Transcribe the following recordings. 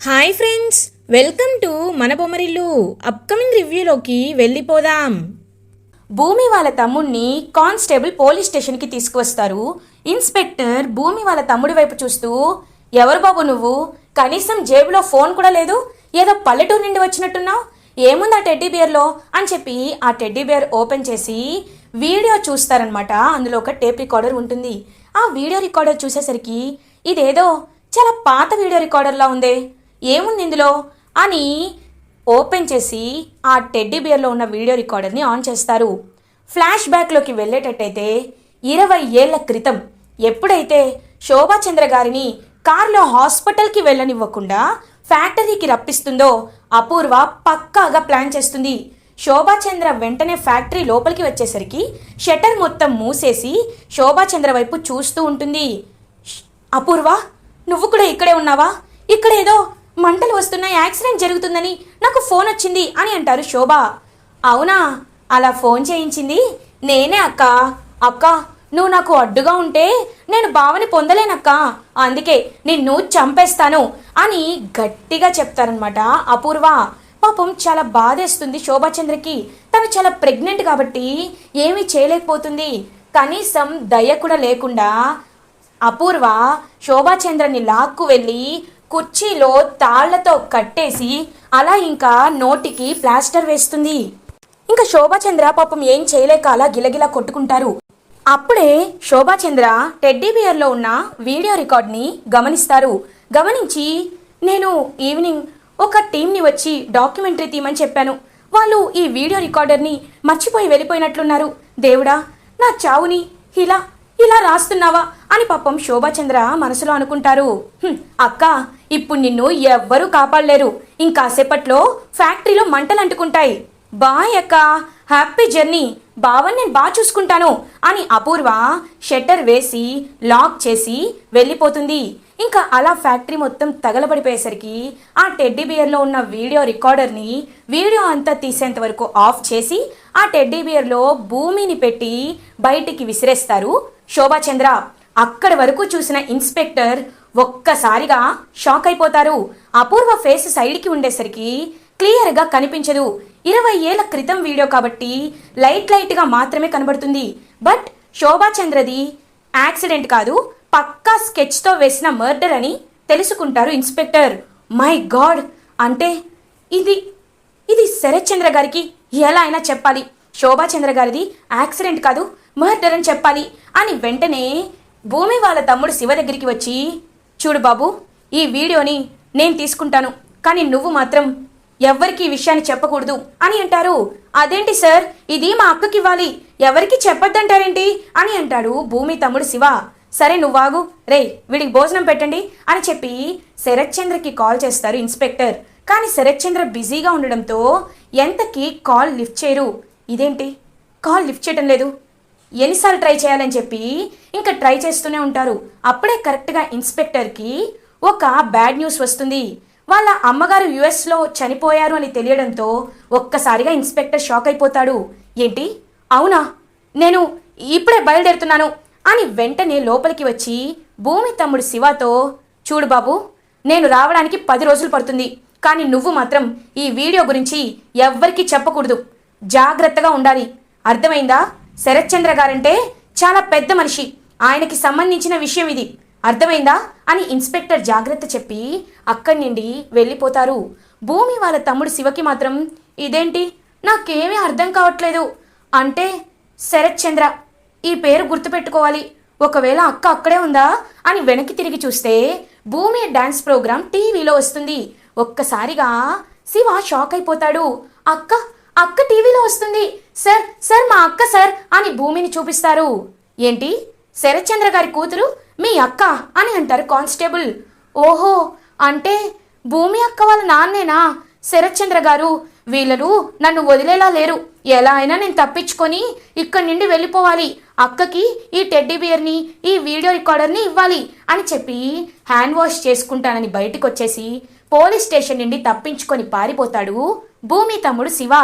Hi friends welcome to మన Bommarillu. Upcoming రివ్యూలోకి వెళ్ళిపోదాం. భూమి వాళ్ళ తమ్ముణ్ణి కానిస్టేబుల్ పోలీస్ స్టేషన్కి తీసుకువస్తారు. ఇన్స్పెక్టర్ భూమి వాళ్ళ తమ్ముడి వైపు చూస్తూ ఎవరు బాబు నువ్వు? కనీసం జేబులో ఫోన్ కూడా లేదు. ఏదో పల్లెటూరు నుండి వచ్చినట్టున్నావు? ఏముంది ఆ టెడ్డీ బియర్లో? అని చెప్పి ఆ టెడ్డీ బియర్ ఓపెన్ చేసి వీడియో చూస్తారనమాట అందులో ఒక టేప్ రికార్డర్ ఉంటుంది. ఆ వీడియో రికార్డర్ చూసేసరికి ఇదేదో చాలా పాత వీడియో రికార్డర్లా ఉందే. ఏముంది ఇందులో? అని ఓపెన్ చేసి ఆ టెడ్డీ బియర్లో ఉన్న వీడియో రికార్డర్ని ఆన్ చేస్తారు. ఫ్లాష్ బ్యాక్లోకి వెళ్ళేటట్టయితే ఇరవై ఏళ్ళ క్రితం ఎప్పుడైతే శోభాచంద్ర గారిని కారులో హాస్పిటల్కి వెళ్ళనివ్వకుండా ఫ్యాక్టరీకి రప్పిస్తుందో అపూర్వ పక్కాగా ప్లాన్ చేస్తుంది. శోభాచంద్ర వెంటనే ఫ్యాక్టరీ లోపలికి వచ్చేసరికి షట్టర్ మొత్తం మూసేసి శోభాచంద్ర వైపు చూస్తూ ఉంటుంది. అపూర్వ నువ్వు కూడా ఇక్కడే ఉన్నావా? ఇక్కడ ఏదో మంటలు వస్తున్నాయి యాక్సిడెంట్ జరుగుతుందని నాకు ఫోన్ వచ్చింది అని అంటారు శోభ. అవునా? అలా ఫోన్ చేయించింది? నేనే అక్క. అక్క నువ్వు నాకు అడ్డుగా ఉంటే నేను బావని పొందలేనక్క. అందుకే నిన్ను చంపేస్తాను అని గట్టిగా చెప్తారనమాట అపూర్వ. పాపం చాలా బాధేస్తుంది శోభాచంద్రకి. తను చాలా ప్రెగ్నెంట్ కాబట్టి ఏమీ చేయలేకపోతుంది. కనీసం దయ కూడా లేకుండా అపూర్వ శోభాచంద్రని లాక్కు వెళ్ళి కుర్చీలో తాళ్ళతో కట్టేసి అలా ఇంకా నోటికి ప్లాస్టర్ వేస్తుంది. ఇంకా శోభాచంద్ర పాపం ఏం చేయలేక అలా గిలగిలా కొట్టుకుంటారు. అప్పుడే శోభాచంద్ర టెడ్డీ బియర్లో ఉన్న వీడియో రికార్డ్ని గమనిస్తారు. గమనించి నేను ఈవినింగ్ ఒక టీంని వచ్చి డాక్యుమెంటరీ తీయమని చెప్పాను. వాళ్ళు ఈ వీడియో రికార్డర్ని మర్చిపోయి వెళ్ళిపోయినట్లున్నారు. దేవుడా నా చావుని ఇలా ఇలా రాస్తున్నావా? అని పాపం శోభాచంద్ర మనసులో అనుకుంటారు. అక్క ఇప్పుడు నిన్ను ఎవ్వరూ కాపాడలేరు. ఇంకాసేపట్లో ఫ్యాక్టరీలో మంటలు అంటుకుంటాయి. బాయ్ అక్క హ్యాపీ జర్నీ. బావని నేను బాగా చూసుకుంటాను అని అపూర్వ షట్టర్ వేసి లాక్ చేసి వెళ్ళిపోతుంది. ఇంకా అలా ఫ్యాక్టరీ మొత్తం తగలబడిపోయేసరికి ఆ టెడ్డీ బియర్లో ఉన్న వీడియో రికార్డర్ని వీడియో అంతా తీసేంత వరకు ఆఫ్ చేసి ఆ టెడ్డీ బియర్లో భూమిని పెట్టి బయటికి విసిరేస్తారు శోభాచంద్ర. అక్కడి వరకు చూసిన ఇన్స్పెక్టర్ ఒక్కసారిగా షాక్ అయిపోతారు. అపూర్వ ఫేస్ సైడ్కి ఉండేసరికి క్లియర్గా కనిపించదు. ఇరవై ఏళ్ళ క్రితం వీడియో కాబట్టి లైట్ లైట్గా మాత్రమే కనబడుతుంది. బట్ శోభాచంద్రది యాక్సిడెంట్ కాదు పక్కా స్కెచ్తో వేసిన మర్డర్ అని తెలుసుకుంటారు ఇన్స్పెక్టర్. My God! అంటే ఇది ఇది శరత్చంద్ర గారికి ఎలా అయినా చెప్పాలి. శోభాచంద్ర గారిది యాక్సిడెంట్ కాదు మర్డర్ అని చెప్పాలి అని వెంటనే భూమి వాళ్ళ తమ్ముడు శివ దగ్గరికి వచ్చి చూడు బాబు ఈ వీడియోని నేను తీసుకుంటాను కానీ నువ్వు మాత్రం ఎవ్వరికి ఈ విషయాన్ని చెప్పకూడదు అని అంటారు. అదేంటి సార్? ఇది మా అక్కకి ఇవ్వాలి. ఎవరికి చెప్పొద్దంటారేంటి? అని అంటాడు భూమి తమ్ముడు శివ. సరే నువ్వాగు రే వీడికి భోజనం పెట్టండి అని చెప్పి శరత్చంద్రకి కాల్ చేస్తారు ఇన్స్పెక్టర్. కానీ శరత్చంద్ర బిజీగా ఉండడంతో ఎంతకి కాల్ లిఫ్ట్ చేయరు. ఇదేంటి? కాల్ లిఫ్ట్ చేయటం లేదు. ఎన్నిసార్లు ట్రై చేయాలని చెప్పి ఇంకా ట్రై చేస్తూనే ఉంటారు. అప్పుడే కరెక్ట్గా ఇన్స్పెక్టర్కి ఒక బ్యాడ్ న్యూస్ వస్తుంది. వాళ్ళ అమ్మగారు యుఎస్లో చనిపోయారు అని తెలియడంతో ఒక్కసారిగా ఇన్స్పెక్టర్ షాక్ అయిపోతాడు. ఏంటి? అవునా? నేను ఇప్పుడే బయలుదేరుతున్నాను అని వెంటనే లోపలికి వచ్చి భూమి తమ్ముడు శివతో చూడు బాబు నేను రావడానికి పది రోజులు పడుతుంది. కానీ నువ్వు మాత్రం ఈ వీడియో గురించి ఎవ్వరికీ చెప్పకూడదు. జాగ్రత్తగా ఉండాలి. అర్థమైందా? శరత్చంద్ర గారంటే చాలా పెద్ద మనిషి. ఆయనకి సంబంధించిన విషయం ఇది. అర్థమైందా? అని ఇన్స్పెక్టర్ జాగ్రత్త చెప్పి అక్కడి నుండి వెళ్ళిపోతారు. భూమి వాళ్ళ తమ్ముడు శివకి మాత్రం ఇదేంటి? నాకేమీ అర్థం కావట్లేదు. అంటే శరత్చంద్ర ఈ పేరు గుర్తుపెట్టుకోవాలి. ఒకవేళ అక్క అక్కడే ఉందా? అని వెనక్కి తిరిగి చూస్తే భూమి డ్యాన్స్ ప్రోగ్రాం టీవీలో వస్తుంది. ఒక్కసారిగా శివ షాక్ అయిపోతాడు. అక్క అక్క టీవీలో వస్తుంది. సార్ సార్ మా అక్క సార్ అని భూమిని చూపిస్తారు. ఏంటి? శరత్చంద్ర గారి కూతురు మీ అక్క అని అంటారు కానిస్టేబుల్. ఓహో అంటే భూమి అక్క వాళ్ళ నాన్నేనా? శరత్చంద్ర గారు వీళ్ళను నన్ను వదిలేలా లేరు. ఎలా అయినా నేను తప్పించుకొని ఇక్కడి నుండి వెళ్ళిపోవాలి. అక్కకి ఈ టెడ్డీ బియర్ని ఈ వీడియో రికార్డర్ని ఇవ్వాలి అని చెప్పి హ్యాండ్ వాష్ చేసుకుంటానని బయటకు వచ్చేసి పోలీస్ స్టేషన్ నుండి తప్పించుకొని పారిపోతాడు భూమి తమ్ముడు శివ.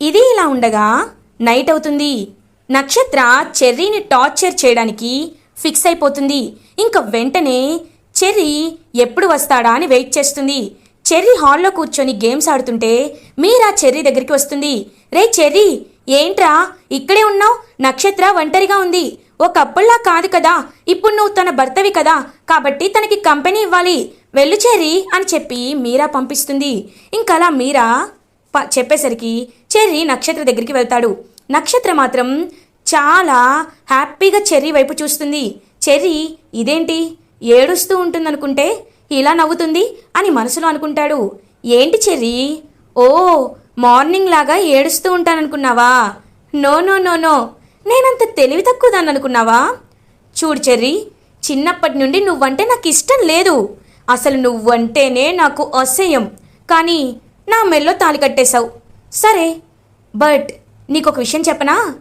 ఇది ఇలా ఉండగా నైట్ అవుతుంది. నక్షత్ర చెర్రీని టార్చర్ చేయడానికి ఫిక్స్ అయిపోతుంది. ఇంకా వెంటనే చెర్రీ ఎప్పుడు వస్తాడా అని వెయిట్ చేస్తుంది. చెర్రీ హాల్లో కూర్చొని గేమ్స్ ఆడుతుంటే మీరా చెర్రీ దగ్గరికి వస్తుంది. రే చెర్రీ ఏంట్రా? ఇక్కడే ఉన్నావు? నక్షత్ర ఒంటరిగా ఉంది. ఒకప్పుడులా కాదు కదా. ఇప్పుడు నువ్వు తన భర్తవి కదా. కాబట్టి తనకి కంపెనీ ఇవ్వాలి. వెళ్ళు చెర్రీ అని చెప్పి మీరా పంపిస్తుంది. ఇంకలా మీరా చెప్పేసరికి చెర్రీ నక్షత్ర దగ్గరికి వెళ్తాడు. నక్షత్ర మాత్రం చాలా హ్యాపీగా చెర్రీ వైపు చూస్తుంది. చెర్రీ ఇదేంటి? ఏడుస్తూ ఉంటుందనుకుంటే ఇలా నవ్వుతుంది అని మనసులో అనుకుంటాడు. ఏంటి చెర్రీ? ఓ మార్నింగ్ లాగా ఏడుస్తూ ఉంటాననుకున్నావా? No no no no. నేనంత తెలివి తక్కువదాన్ని అనుకున్నావా చూడు చెర్రీ చిన్నప్పటి నుండి నువ్వంటే నాకు ఇష్టం లేదు. అసలు నువ్వంటేనే నాకు అసహ్యం. కానీ నా మెల్లో తాళి కట్టేశావు. సరే బట్ నీకొక విషయం చెప్పనా?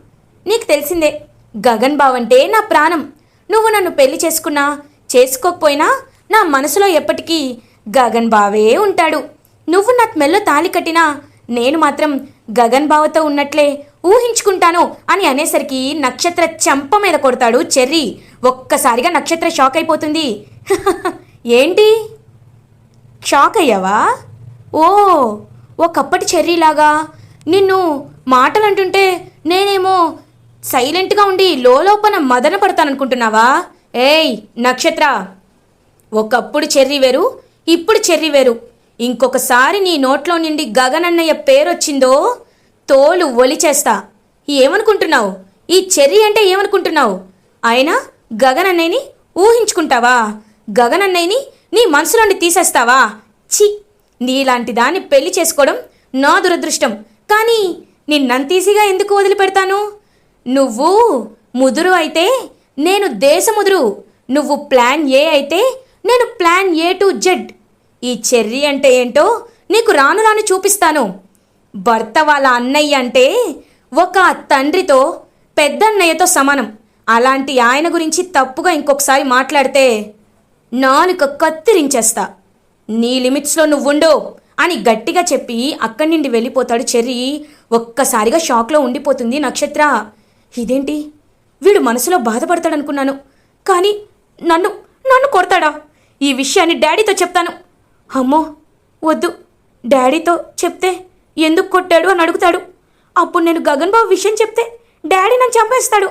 నీకు తెలిసిందే గగన్ బావంటే అంటే నా ప్రాణం. నువ్వు నన్ను పెళ్ళి చేసుకున్నా చేసుకోకపోయినా నా మనసులో ఎప్పటికీ గగన్ బావే ఉంటాడు. నువ్వు నా మెల్లో తాళి కట్టినా నేను మాత్రం గగన్ బావతో ఉన్నట్లే ఊహించుకుంటాను అని అనేసరికి నక్షత్ర చెంప మీద కొడతాడు చెర్రీ. ఒక్కసారిగా నక్షత్ర షాక్ అయిపోతుంది. ఏంటి? షాక్ అయ్యావా? ఓ ఒకప్పటి చెర్రీలాగా. నిన్ను మాటలు అంటుంటే నేనేమో సైలెంట్గా ఉండి లోపన మదన పడతాననుకుంటున్నావా? ఏయ్ నక్షత్ర. ఒకప్పుడు చెర్రీ వేరు ఇప్పుడు చెర్రీ వేరు. ఇంకొకసారి నీ నోట్లో నుండి గగనన్నయ్య పేరొచ్చిందో తోలు ఒలిచేస్తా. ఏమనుకుంటున్నావు? ఈ చెర్రీ అంటే ఏమనుకుంటున్నావు? అయినా గగనన్నయ్యని ఊహించుకుంటావా? గగనన్నయ్యని నీ మనసులోండి తీసేస్తావా? చి నీలాంటి దాన్ని పెళ్ళి చేసుకోవడం నా దురదృష్టం. కానీ నిన్నంతీసిగా ఎందుకు వదిలిపెడతాను? నువ్వు ముదురు అయితే నేను దేశముదురు నువ్వు ప్లాన్ ఏ అయితే నేను ప్లాన్ ఏ టు జెడ్. ఈ చెర్రీ అంటే ఏంటో నీకు రాను రాను చూపిస్తాను. భర్త వాళ్ళ అన్నయ్య అంటే ఒక తండ్రితో పెద్దన్నయ్యతో సమానం. అలాంటి ఆయన గురించి తప్పుగా ఇంకొకసారి మాట్లాడితే నాలుక కత్తిరించేస్తా. నీ లిమిట్స్లో నువ్వుండు అని గట్టిగా చెప్పి అక్కడి నుండి వెళ్ళిపోతాడు చెర్రీ. ఒక్కసారిగా షాక్లో ఉండిపోతుంది నక్షత్ర. ఇదేంటి? వీడు మనసులో బాధపడతాడనుకున్నాను. కానీ నన్ను నన్ను కొడతాడా? ఈ విషయాన్ని డాడీతో చెప్తాను. అమ్మో వద్దు. డాడీతో చెప్తే ఎందుకు కొట్టాడు అని అడుగుతాడు. అప్పుడు నేను గగన్ బాబు విషయం చెప్తే డాడీ నన్ను చంపేస్తాడు.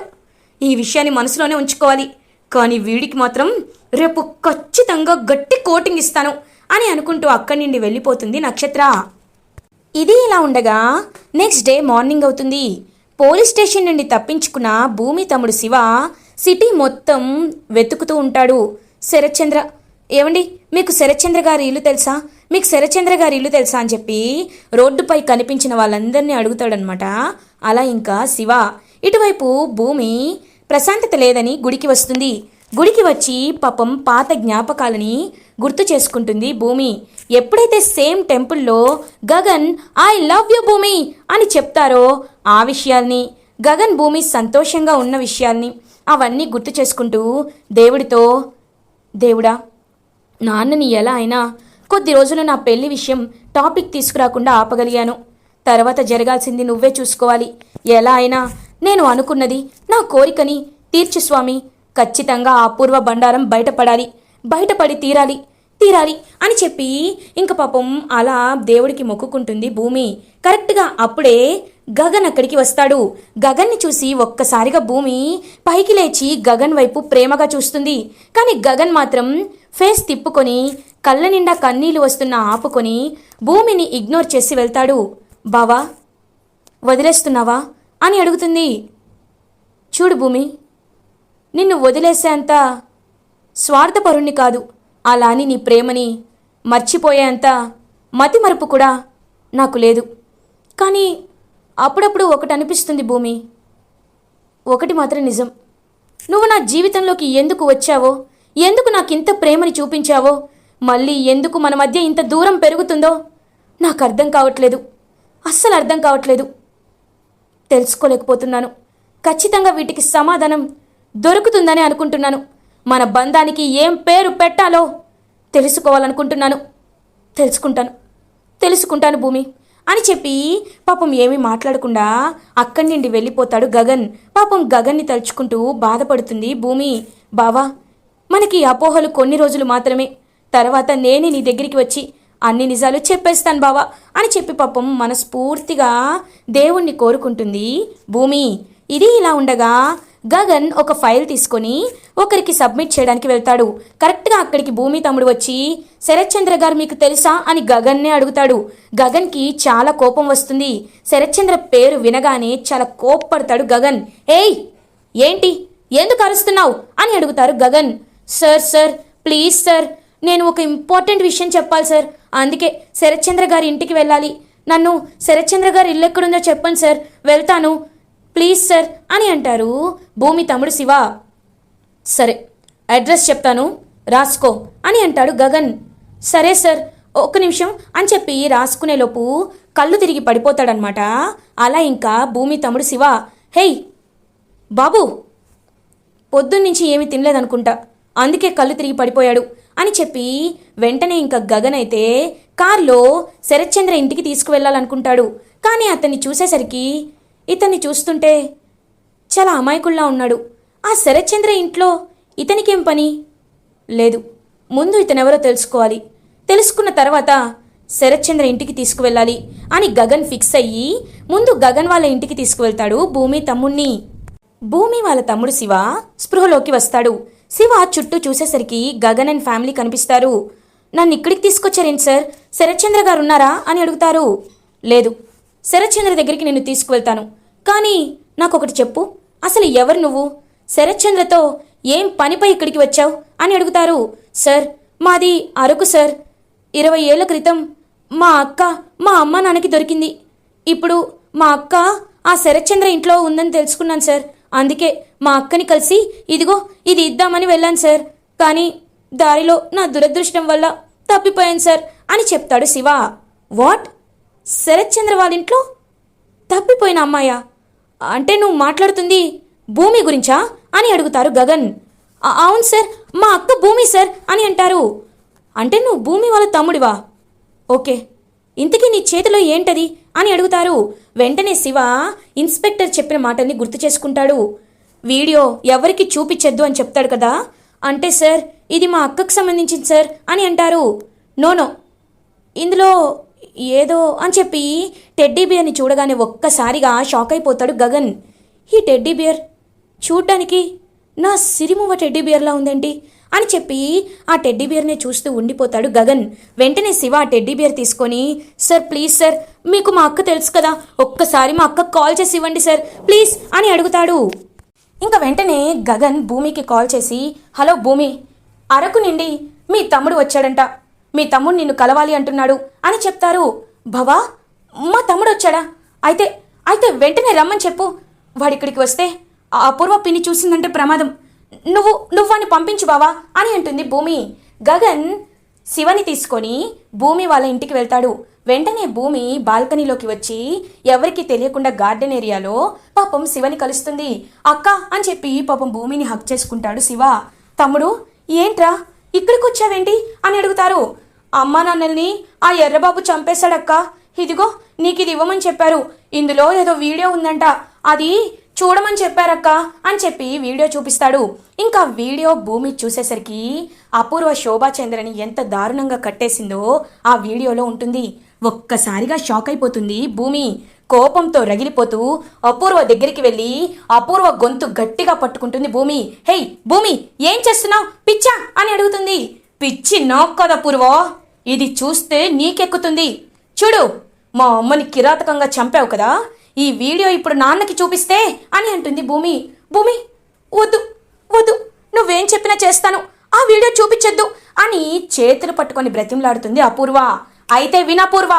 ఈ విషయాన్ని మనసులోనే ఉంచుకోవాలి. కానీ వీడికి మాత్రం రేపు ఖచ్చితంగా గట్టి కోటింగ్ ఇస్తాను. అని అనుకుంటూ అక్కడి నుండి వెళ్ళిపోతుంది నక్షత్ర. ఇది ఇలా ఉండగా నెక్స్ట్ డే మార్నింగ్ అవుతుంది. పోలీస్ స్టేషన్ నుండి తప్పించుకున్న భూమి తమ్ముడు శివ సిటీ మొత్తం వెతుకుతూ ఉంటాడు. శరత్చంద్ర ఏమండి మీకు శరత్చంద్ర గారి ఇల్లు తెలుసా? మీకు శరత్చంద్ర గారి ఇల్లు తెలుసా అని చెప్పి రోడ్డుపై కనిపించిన వాళ్ళందరినీ అడుగుతాడనమాట అలా ఇంకా శివ. ఇటువైపు భూమి ప్రశాంతత లేదని గుడికి వస్తుంది. గుడికి వచ్చి పాపం పాత జ్ఞాపకాలని గుర్తు చేసుకుంటుంది భూమి. ఎప్పుడైతే సేమ్ టెంపుల్లో గగన్ ఐ లవ్ యు భూమి అని చెప్తారో ఆ విషయాల్ని గగన్ భూమి సంతోషంగా ఉన్న విషయాల్ని అవన్నీ గుర్తు చేసుకుంటూ దేవుడితో దేవుడా నాన్నని ఎలా అయినా కొద్ది రోజులు నా పెళ్ళి విషయం టాపిక్ తీసుకురాకుండా ఆపగలిగాను. తర్వాత జరగాల్సింది నువ్వే చూసుకోవాలి. ఎలా అయినా నేను అనుకున్నది నా కోరికని తీర్చు స్వామి. ఖచ్చితంగా ఆ అపూర్వ బండారం బయటపడాలి. బయటపడి తీరాలి. తీరాలి అని చెప్పి ఇంక పాపం అలా దేవుడికి మొక్కుకుంటుంది భూమి. కరెక్ట్గా అప్పుడే గగన్ అక్కడికి వస్తాడు. గగన్ని చూసి ఒక్కసారిగా భూమి పైకి లేచి గగన్ వైపు ప్రేమగా చూస్తుంది. కానీ గగన్ మాత్రం ఫేస్ తిప్పుకొని కళ్ళ నిండా కన్నీళ్ళు వస్తున్న ఆపుకొని భూమిని ఇగ్నోర్ చేసి వెళ్తాడు. బావా వదిలేస్తున్నావా? అని అడుగుతుంది. చూడు భూమి నిన్ను వదిలేసేంత స్వార్థపరుణ్ణి కాదు. అలా అని నీ ప్రేమని మర్చిపోయేంత మతిమరపు కూడా నాకు లేదు. కానీ అప్పుడప్పుడు ఒకటి అనిపిస్తుంది భూమి. ఒకటి మాత్రం నిజం. నువ్వు నా జీవితంలోకి ఎందుకు వచ్చావో ఎందుకు నాకు ఇంత ప్రేమని చూపించావో మళ్ళీ ఎందుకు మన మధ్య ఇంత దూరం పెరుగుతుందో నాకు అర్థం కావట్లేదు. అస్సలు అర్థం కావట్లేదు. తెలుసుకోలేకపోతున్నాను. ఖచ్చితంగా వీటికి సమాధానం దొరుకుతుందని అనుకుంటున్నాను. మన బంధానికి ఏం పేరు పెట్టాలో తెలుసుకోవాలనుకుంటున్నాను. తెలుసుకుంటాను. తెలుసుకుంటాను భూమి. అని చెప్పి పాపం ఏమీ మాట్లాడకుండా అక్కడి నుండి వెళ్ళిపోతాడు గగన్. పాపం గగన్ని తలుచుకుంటూ బాధపడుతుంది భూమి. బావా మనకి అపోహలు కొన్ని రోజులు మాత్రమే. తర్వాత నేనే నీ దగ్గరికి వచ్చి అన్ని నిజాలు చెప్పేస్తాను బావా అని చెప్పి పాపం మనస్ఫూర్తిగా దేవుణ్ణి కోరుకుంటుంది భూమి. ఇది ఇలా ఉండగా గగన్ ఒక ఫైల్ తీసుకొని ఒకరికి సబ్మిట్ చేయడానికి వెళ్తాడు. కరెక్ట్గా అక్కడికి భూమి తమ్ముడు వచ్చి శరత్చంద్ర గారు మీకు తెలుసా అని గగన్నే అడుగుతాడు. గగన్కి చాలా కోపం వస్తుంది. శరత్చంద్ర పేరు వినగానే చాలా కోప్పడతాడు గగన్. ఏయ్ ఏంటి? ఎందుకు అరుస్తున్నావు? అని అడుగుతారు Gagan. Sir sir please sir నేను ఒక ఇంపార్టెంట్ విషయం చెప్పాలి సార్. అందుకే శరత్చంద్ర గారి ఇంటికి వెళ్ళాలి. నన్ను శరత్చంద్ర గారు ఇల్లు ఎక్కడుందో చెప్పండి సార్. వెళ్తాను. ప్లీజ్ సార్ అని అంటారు భూమి తమ్ముడు శివ. సరే అడ్రస్ చెప్తాను రాసుకో అని అంటాడు గగన్. సరే సార్ ఒక్క నిమిషం అని చెప్పి రాసుకునేలోపు కళ్ళు తిరిగి పడిపోతాడనమాట అలా ఇంకా భూమి తమ్ముడు శివ. హేయ్ బాబు పొద్దున్నుంచి ఏమీ తినలేదనుకుంటా. అందుకే కళ్ళు తిరిగి పడిపోయాడు అని చెప్పి వెంటనే ఇంకా గగన్ అయితే కారులో శరత్చంద్ర ఇంటికి తీసుకువెళ్ళాలనుకుంటాడు. కానీ అతన్ని చూసేసరికి ఇతన్ని చూస్తుంటే చాలా అమాయకుల్లా ఉన్నాడు. ఆ శరత్చంద్ర ఇంట్లో ఇతనికేం పని? లేదు. ముందు ఇతనెవరో తెలుసుకోవాలి. తెలుసుకున్న తర్వాత శరత్చంద్ర ఇంటికి తీసుకువెళ్ళాలి అని గగన్ ఫిక్స్ అయ్యి ముందు గగన్ వాళ్ళ ఇంటికి తీసుకువెళ్తాడు భూమి తమ్ముణ్ణి. భూమి వాళ్ళ తమ్ముడు శివ స్పృహలోకి వస్తాడు. శివ చుట్టూ చూసేసరికి గగన్ అండ్ ఫ్యామిలీ కనిపిస్తారు. నన్ను ఇక్కడికి తీసుకొచ్చారేంటి సార్? శరత్చంద్ర గారు ఉన్నారా? అని అడుగుతారు. లేదు. శరత్చంద్ర దగ్గరికి నిన్ను తీసుకువెళ్తాను. కానీ నాకొకటి చెప్పు. అసలు ఎవరు నువ్వు? శరత్చంద్రతో ఏం పనిపై ఇక్కడికి వచ్చావు? అని అడుగుతారు. సార్ మాది అరకు సార్. ఇరవై ఏళ్ళ క్రితం మా అక్క మా అమ్మ నాన్నకి దొరికింది. ఇప్పుడు మా అక్క ఆ శరత్చంద్ర ఇంట్లో ఉందని తెలుసుకున్నాను సార్. అందుకే మా అక్కని కలిసి ఇదిగో ఇది ఇద్దామని వెళ్ళాను సార్. కానీ దారిలో నా దురదృష్టం వల్ల తప్పిపోయాను సార్ అని చెప్తాడు శివ. వాట్? శరత్చంద్ర వాళ్ళ ఇంట్లో తప్పిపోయిన అమ్మాయా? అంటే నువ్వు మాట్లాడుతుంది భూమి గురించా? అని అడుగుతారు గగన్. అవును సార్ మా అక్క భూమి సార్ అని అంటారు. అంటే నువ్వు భూమి వాళ్ళ తమ్ముడివా? ఓకే. ఇంతకీ నీ చేతిలో ఏంటది? అని అడుగుతారు. వెంటనే శివ ఇన్స్పెక్టర్ చెప్పిన మాటల్ని గుర్తు చేసుకుంటాడు. వీడియో ఎవరికి చూపించొద్దు అని చెప్తాడు కదా? అంటే సార్ ఇది మా అక్కకు సంబంధించింది సార్ అని అంటారు. నోనో ఇందులో ఏదో అని చెప్పి టెడ్డీ బియర్ని చూడగానే ఒక్కసారిగా షాక్ అయిపోతాడు గగన్. ఈ టెడ్డీ బియర్ చూడ్డానికి నా సిరిమువ టెడ్డీ బియర్లా ఉందేంటి అని చెప్పి ఆ టెడ్డీ బియర్నే చూస్తూ ఉండిపోతాడు గగన్. వెంటనే శివ ఆ టెడ్డీ బియర్ తీసుకొని సార్ ప్లీజ్ సార్ మీకు మా అక్క తెలుసు కదా ఒక్కసారి మా అక్కకు కాల్ చేసి ఇవ్వండి సార్ ప్లీజ్ అని అడుగుతాడు. ఇంకా వెంటనే గగన్ భూమికి కాల్ చేసి హలో భూమి అరకు నుండి మీ తమ్ముడు వచ్చాడంట మీ తమ్ముడు నిన్ను కలవాలి అంటున్నాడు అని చెప్తారు. భవా మా తమ్ముడు వచ్చాడా అయితే అయితే వెంటనే రమ్మని చెప్పు. వాడిక్కడికి వస్తే ఆ అపూర్వ పిన్ని చూసిందంటే ప్రమాదం. నువ్వు నువ్వు వాడిని పంపించు బావా అని అంటుంది భూమి. గగన్ శివని తీసుకొని భూమి వాళ్ళ ఇంటికి వెళ్తాడు. వెంటనే భూమి బాల్కనీలోకి వచ్చి ఎవరికి తెలియకుండా గార్డెన్ ఏరియాలో పాపం శివని కలుస్తుంది. అక్క అని చెప్పి పాపం భూమిని హక్ చేసుకుంటాడు శివ. తమ్ముడు ఏంట్రా? ఇక్కడికి వచ్చావేంటి అని అడుగుతారు. అమ్మా నాన్నల్ని ఆ ఎర్రబాబు చంపేశాడక్క. ఇదిగో నీకు ఇది ఇవ్వమని చెప్పారు. ఇందులో ఏదో వీడియో ఉందంట. అది చూడమని చెప్పారక్క అని చెప్పి వీడియో చూపిస్తాడు. ఇంకా వీడియో భూమి చూసేసరికి అపూర్వ శోభాచంద్రని ఎంత దారుణంగా కట్టేసిందో ఆ వీడియోలో ఉంటుంది. ఒక్కసారిగా షాక్ అయిపోతుంది భూమి. కోపంతో రగిలిపోతూ అపూర్వ దగ్గరికి వెళ్ళి అపూర్వ గొంతు గట్టిగా పట్టుకుంటుంది భూమి. హేయ్ భూమి ఏం చేస్తున్నావు? పిచ్చా! అని అడుగుతుంది. పిచ్చి నోక్కద పూర్వ ఇది చూస్తే నీకెక్కుతుంది. చూడు మా అమ్మని కిరాతకంగా చంపావు కదా. ఈ వీడియో ఇప్పుడు నాన్నకి చూపిస్తే అని అంటుంది భూమి. భూమి వద్దు వద్దు నువ్వేం చెప్పినా చేస్తాను. ఆ వీడియో చూపించొద్దు అని చేతులు పట్టుకొని బ్రతిమలాడుతుంది అపూర్వ. అయితే వినపూర్వ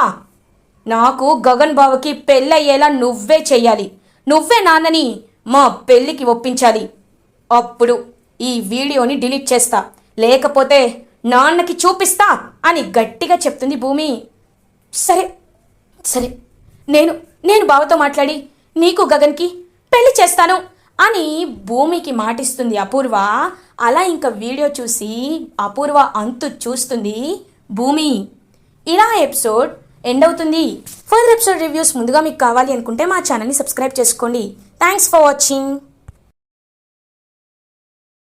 నాకు గగన్ బావకి పెళ్ళయ్యేలా నువ్వే చెయ్యాలి. నువ్వే నాన్నని మా పెళ్ళికి ఒప్పించాలి. అప్పుడు ఈ వీడియోని డిలీట్ చేస్తా. లేకపోతే నాన్నకి చూపిస్తా అని గట్టిగా చెప్తుంది భూమి. సరే సరే నేను నేను బావతో మాట్లాడి నీకు గగన్కి పెళ్ళి చేస్తాను అని భూమికి మాటిస్తుంది అపూర్వ. అలా ఇంకా వీడియో చూసి అపూర్వ అంతు చూస్తుంది భూమి. ఇలా ఎపిసోడ్ ఎండ్ అవుతుంది. ఫర్దర్ ఎపిసోడ్ రివ్యూస్ ముందుగా మీకు కావాలి అనుకుంటే మా ఛానల్ని సబ్స్క్రైబ్ చేసుకోండి. Thanks for watching